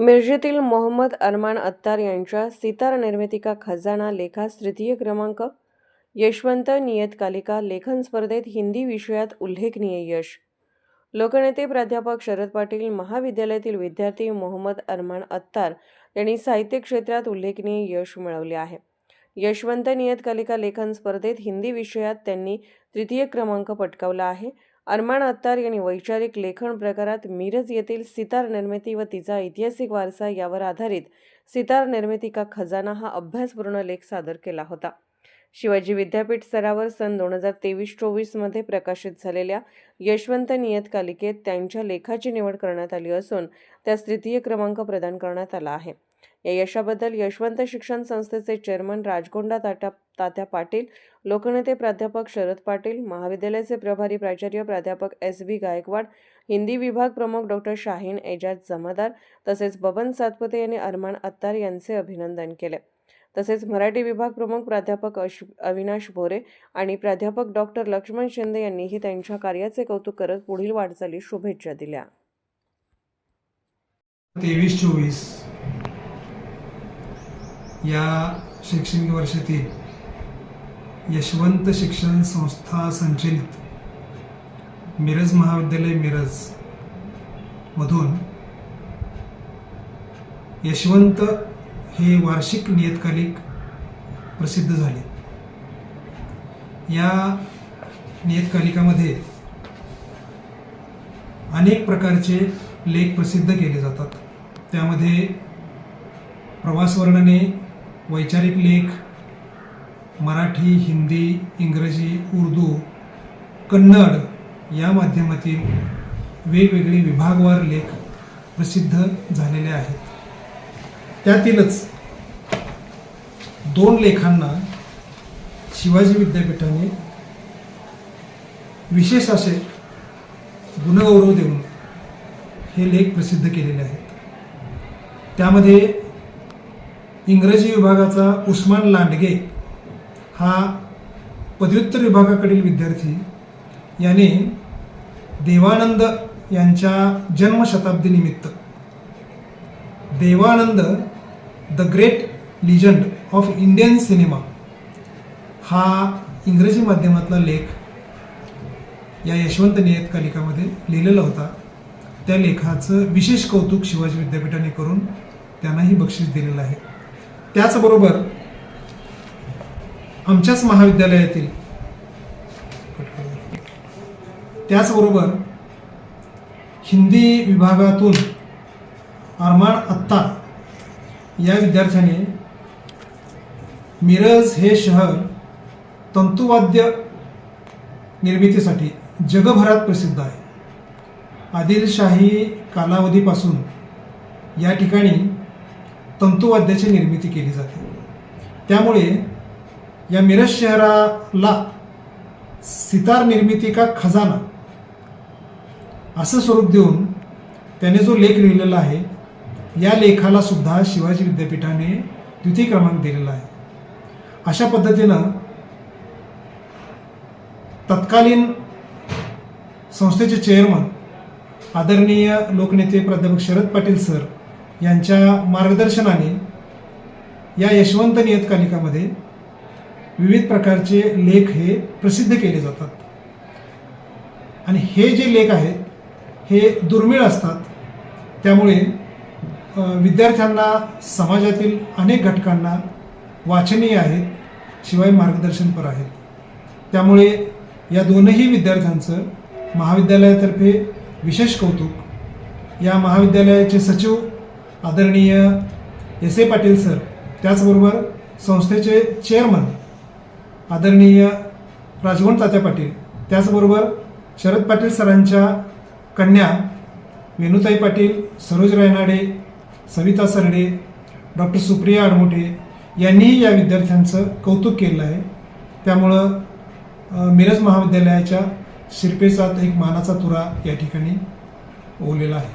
मिरजेतील मोहम्मद अरमान अत्तार यांच्या सितार निर्मितिका खजाना लेखास तृतीय क्रमांक यशवंत नियतकालिका लेखन स्पर्धेत हिंदी विषयात उल्लेखनीय यश. लोकनेते प्राध्यापक शरद पाटील महाविद्यालयातील विद्यार्थी मोहम्मद अरमान अत्तार यांनी साहित्य क्षेत्रात उल्लेखनीय यश मिळवले आहे. यशवंत नियतकालिका लेखन स्पर्धेत हिंदी विषयात त्यांनी तृतीय क्रमांक पटकावला आहे. अरमान अत्तार यांनी वैचारिक लेखन प्रकारात मिरज येथील सितार निर्मिती व तिचा ऐतिहासिक वारसा यावर आधारित सितार निर्मिती का खजाना हा अभ्यासपूर्ण लेख सादर केला होता. शिवाजी विद्यापीठ स्तरावर सन दोन हजार तेवीस चोवीसमध्ये प्रकाशित झालेल्या यशवंत नियतकालिकेत त्यांच्या लेखाची निवड करण्यात आली असून त्यास तृतीय क्रमांक प्रदान करण्यात आला आहे. या यशाबद्दल यशवंत शिक्षण संस्थेचे चेअरमन राजगोंडा ताटा तात्या पाटील लोकनेते प्राध्यापक शरद पाटील महाविद्यालयाचे प्रभारी प्राचार्य प्राध्यापक एस बी गायकवाड हिंदी विभाग प्रमुख डॉक्टर शाहीन एजाज जमादार तसेच बबन सातपुते यांनी अरमान अत्तार यांचे अभिनंदन केले. तसेच मराठी विभाग प्रमुख प्राध्यापक अश अविनाश भोरे आणि प्राध्यापक डॉक्टर लक्ष्मण शिंदे यांनीही त्यांच्या कार्याचे कौतुक करत पुढील वाटचालीस शुभेच्छा दिल्या. तेवीस चोवीस. या शैक्षणिक वर्षातील यशवंत शिक्षण संस्था संचलित मिरज महाविद्यालय मिरज मधून यशवंत हे वार्षिक नियतकालिक प्रसिद्ध झाले. या नियतकालिकामध्ये अनेक प्रकारचे लेख प्रसिद्ध केले जातात. त्यामध्ये प्रवासवर्णने वैचारिक लेख मराठी हिंदी इंग्रजी उर्दू कन्नड या माध्यमातील वेगवेगळे विभागवार लेख प्रसिद्ध झालेले आहेत. त्यातीलच दोन लेखांना शिवाजी विद्यापीठाने विशेष असे गुणगौरव देऊन हे लेख प्रसिद्ध केलेले आहेत. त्यामध्ये इंग्रजी विभागाचा उस्मान लांडगे हा पदव्युत्तर विभागाकडील विद्यार्थी. याने देवानंद यांच्या जन्मशताब्दीनिमित्त Devanand the great legend of Indian cinema हा इंग्रजी माध्यमातला लेख या यशवंत नियतकालिकामध्ये लिहिलेला होता. त्या लेखाचं विशेष कौतुक शिवाजी विद्यापीठाने करून त्यांनाही बक्षीस दिलेलं आहे. त्याचबरोबर आमच्याच महाविद्यालयातील त्याचबरोबर हिंदी विभागातून अरमान अत्ता या विद्यार्थ्याने मिरज हे शहर तंतुवाद्य निर्मितीसाठी जगभरात प्रसिद्ध आहे. आदिलशाही कालावधीपासून या ठिकाणी तंतुवाद्याची निर्मिती केली जाते. त्यामुळे या मिरज शहराला सितार निर्मिती का खजाना असं स्वरूप देऊन त्याने जो लेख लिहिलेला आहे या लेखाला सुद्धा शिवाजी विद्यापीठाने द्वितीय क्रमांक दिलेला आहे. अशा पद्धतीनं तत्कालीन संस्थेचे चेअरमन आदरणीय लोकनेते प्राध्यापक शरद पाटील सर यांच्या मार्गदर्शनाने या यशवंत नियतकालिकामध्ये विविध प्रकारचे लेख हे प्रसिद्ध केले जातात. आणि हे जे लेख आहेत हे दुर्मिळ असतात. त्यामुळे विद्यार्थ्यांना समाजातील अनेक घटकांना वाचनीय आहेत शिवाय मार्गदर्शनपर आहेत. त्यामुळे या दोनही विद्यार्थ्यांचं महाविद्यालयातर्फे विशेष कौतुक या महाविद्यालयाचे सचिव आदरणीय एस ए पाटील सर त्याचबरोबर संस्थेचे चेअरमन आदरणीय राजवंत तात्या पाटील त्याचबरोबर शरद पाटील सरांच्या कन्या वेणुताई पाटील सरोज रायनाडे सविता सरडे डॉक्टर सुप्रिया आडमोठे यांनीही या विद्यार्थ्यांचं कौतुक केलं आहे. त्यामुळं मिरज महाविद्यालयाच्या शिरपेचा एक मानाचा तुरा या ठिकाणी ओवलेला आहे.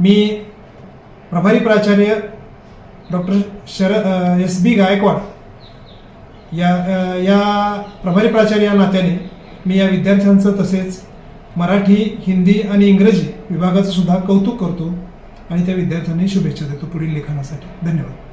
मी प्रभारी प्राचार्य doctor Sharad S B Gaikwad या या प्रभारी प्राचार्य या नात्याने मी या विद्यार्थ्यांचं तसेच मराठी हिंदी आणि इंग्रजी विभागाचं सुद्धा कौतुक करतो आणि त्या विद्यार्थ्यांनी शुभेच्छा देतो पुढील लेखनासाठी. धन्यवाद.